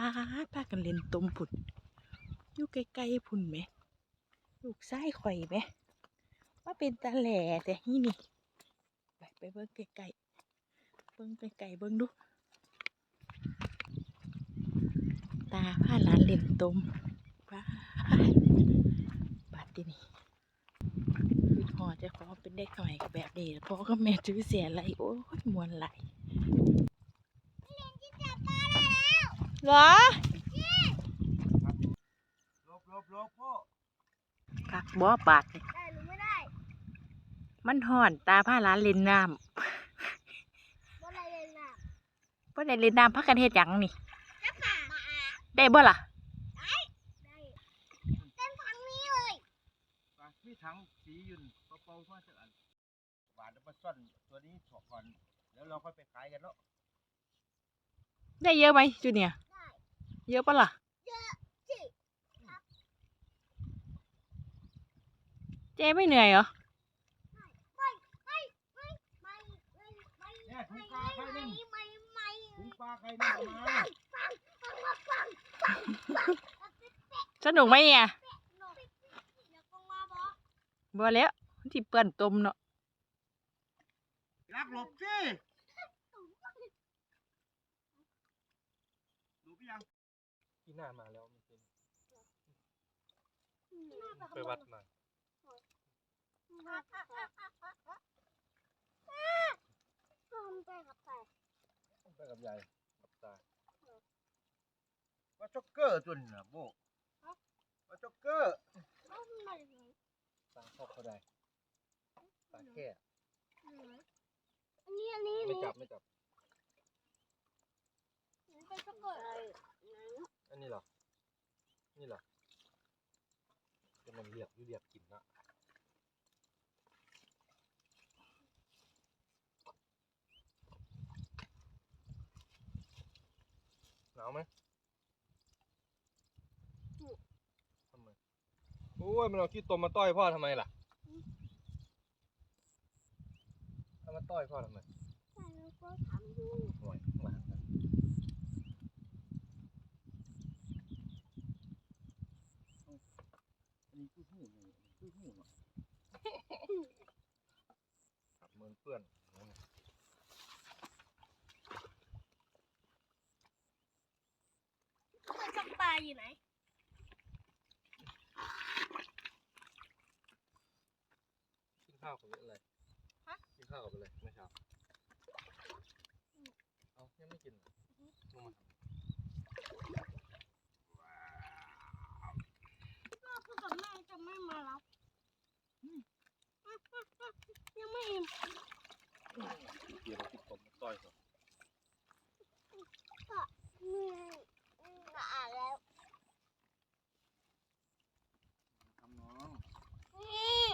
พากันเล่นตมผุนอยู่ไกลๆพุ่นไหมลูกไส้ข่อยไหมว่าเป็นตาแหล่แต่นี่นี่ไปไปเบิ่งไกลๆเบิ่งไกลๆเบิ่งดู ตาพาหลานเล่นตมบ้าบาดที่นี่คือหอจะขอเป็นเด็กหน่อยแบบนี้พ่อก็แม่ถือเสียอะไรโอ้ยมวนไหล เหรอลบลบลบพ่อกักบ่บาดนี่ได้หรือไม่ได้ มันห่อนตาพาหลานเล่นน้ว่าอะไรเลยน่ะำบ่ได้เล่นน้ำพักกันเฮ็ดหยังนี่จะผ่ามาได้บ่ล่ะได้เต้นทางนี้เลยปลาพี่ถังสีอยืนเป่าๆมาสักอันหวานแล้วมาซ่อนตัวนี้ถอกก่อน แล้วเราค่อยไปขายกันเนาะได้เยอะไหมจูเนียร์ได้ เยอะปะล่ะเจ๊ไม่เหนื่อยเหรอไม่ไม่ไม่ไม่ไม่ไม่เนี่ยถุงปลาใครนึ่งไม่ไม่ถุงปลาใครนึ่งปังฟังฟังฟังสนุกไหมเนี่ยเดี๋ยวกงมาบอกบ่แล้วที่เปื้อนตมเนาะรักหลบสิรู้ไปยัง ที่ หน้ามาแล้วมันเป็นไปวัดมาทำไปกับใครไปกับยายกับตาว่าจ็อกเกอร์ตัวนี้นะโบว่าจ็อกเกอร์ทำไมตาชอบเขาได้ตาแค่อันนี้อันนี้ไม่จับไม่จับเป็นช็อกโกแลตอัน นี้เหรอ นี่เหรอจะมันเรียบอยู่เรียบกินนะหนาวไหมทำไม โอ้ย มันเอาขี้ตมมาต้อยพ่อทำไมล่ะเอามาต้อยพ่อทำไมใช่แล้วก็ถามดูหน่อยข้างหลังนะ อันนี้คือหูนี่คือหูเนาะ ขับมือเปื้อน ไปจับปลาอยู่ไหน กิน ข้าวกับอะไรฮะ กินข้าวกับอะไรเมื่อเช้าเอายังไม่กินเหรอลงมาทำไมพ่อพูดกับแม่จะไม่มารับยังไม่อิ่มเดี๋ยวเราติดตมมาต่อยเขา อืมอ่านแล้ว ทำน้อง อืม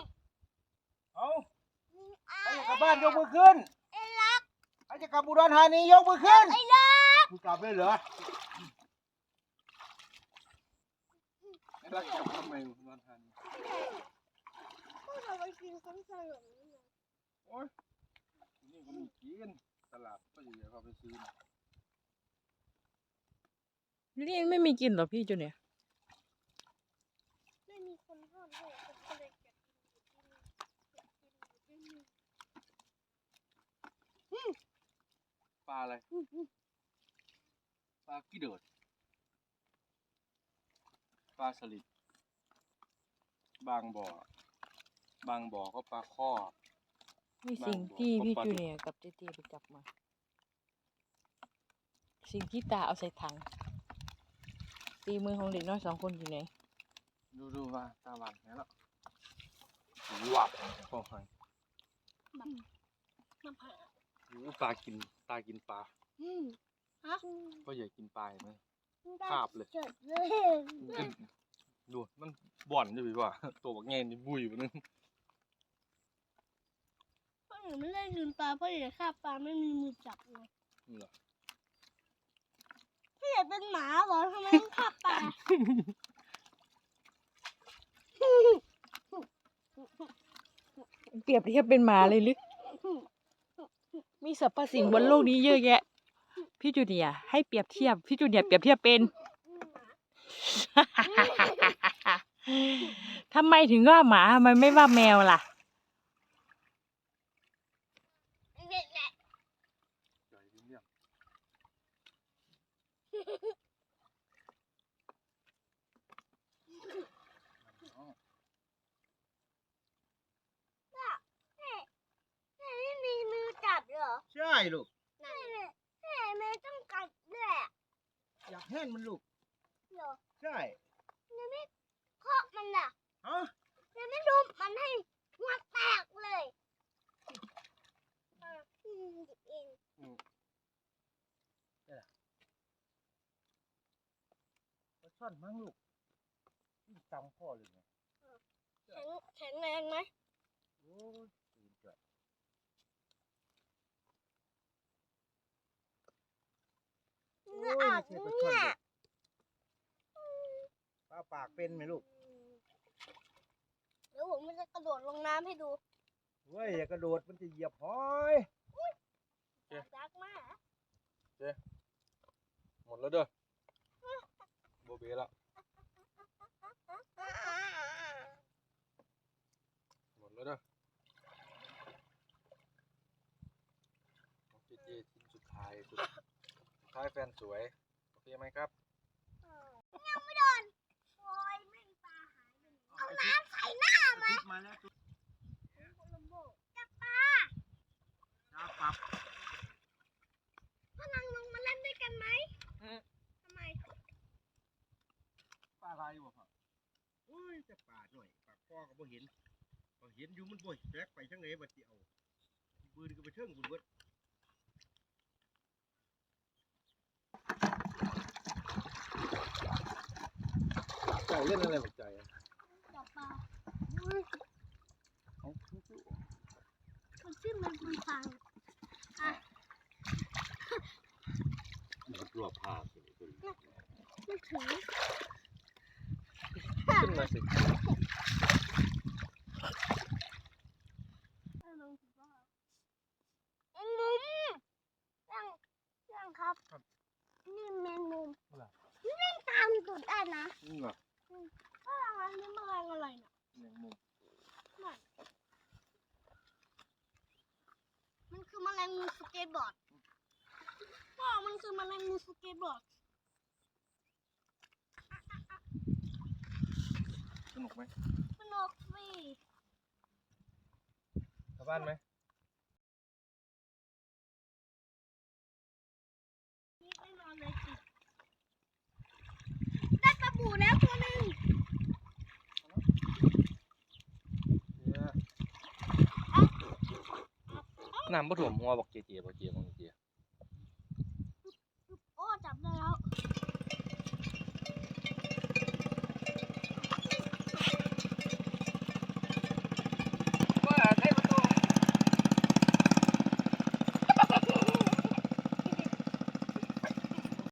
เอา อ่า ใครจะกลั บบ้านยกมือขึ้นไอ้รักใครจะกลับอุดรธานียกมือขึ้นไอ้รักคุณกลับเลยเหรอไอ้รักกลับทำไมอุดรธานีพ่อจะไปกินข้าวสารโอ้ยนี่ก็มีกินตลาดก็อยู่เดี๋ยวเขาไปซื้อมานี่ไม่มีกินเหรอพี่จูเนียร์ ไม่มีคนทอดด้วยก็เลยเก็บกิน ปลาอะไร ปลากี่เดือดปลาสลิด บางบ่อ บางบ่อก็ปลาข้อ นี่สิ่งบางบ่อที่ก็พี่ปลาดุจูกเนียร์กับเจเจไปจับมา สิ่งที่ตาเอาใส่ถัง ตีมือของเด็กน้อยสองคนอยู่ไหน ดูดูว่าตาหวานแค่แล้ววับพอหันมันเผลอโอ้ปลากิน ตากินปลาอืมฮะก็ใหญ่กินปลาเห็นไหมได้คาบเลย จดเลยดูมันบ่อนจะไปว่า ตัวบักแง่นี่บุยไปนึงเพราะหนูไม่ได้ลืมปลาเพราะอยากฆ่าปลาไม่มีมือจับไงนี่เหรอถ้าอยากเป็นหมาเหรอทำไมต้องฆ่าปลาเปรียบเทียบเป็นหมาเลยลึก มีสรรพสิ่งบนโลกนี้เยอะแยะ พี่จูเนียให้เปรียบเทียบ พี่จูเนียเปรียบเทียบเป็น ทำไมถึงว่าหมาทำไมไม่ว่าแมวล่ะ ใหญ่จริงเนี่ย แม่ไม่มีมือจับเหรอ ใช่ ลูกแม่แม่แม่ต้องกัดด้วยอะอยากแห้งมันลูกเหรอใช่ยังไม่เคาะมันอะฮะยังไม่รู้มันให้หัวแตกเลยอะอืมหยิบเองปลาช่อนมั้งลูกนี่ตำพ่อเลยไงแข็งแข็งแรงไหมโอ้ยตื่นจ่อย อ้เนื้อยไม่อาบใช่ปลาเนี่ช่อนยลูกปลาปากเป็นไหมลูกเดี๋ยวผมจะกระโดดลงน้ำให้ดูเว้ยอย่ากระโดดมันจะเหยียบหอยจักมากหมดแล้วเด้อโบเบละหมดแล้วเด้อของเจเจชิ้นสุดท้ายสุดสุด ท้ายแฟนสวย โอเคไหมครับ ยังไม่โดนโอ้ยแม่งปลาหายไปไหนเอาน้ำใส่หน้าอาทิตย์มาแล้วตัวโคลัมโบจับปลาจ้าปับพลังลงมาเล่นด้วยกันไหมอืมทำไมปลาอะไรวะพ่อโอ้ยแต่ปลาหน่อยปลาพ่อก็บ่เห็นพอเห็นอยู่มันบ่แทรกไปทั้งไหนบัดสิเอาบืนก็ไปเทิงบุญเบิด ใจเล่นอะไรหมดใจอะจับปลาเอามันชื่อมันเป็นพังมันรวบภาพเลยตัวไม่ถือขึ้นมาสิเออลองถือว่าแมงมุมยังยังครับนี่แมงมุมนี่วิ่งตามตุดได้นะนี่เหรอแมลง อะไรนี่แมลงอะไรน่ะแมงมุมมันคือแมลงมุมสเก็ตบอร์ดพ่อมันคือแมลงมุมสเก็ตบอร์ดสนุกไหมสนุกสิกลับบ้านไหม นี่ไม่นอนเลยสิได้ปลาบูแล้วตัวหนึ่ง เนี่ยน้ำบ่ถ่วมหัวบอกเจเจบอกเจบอก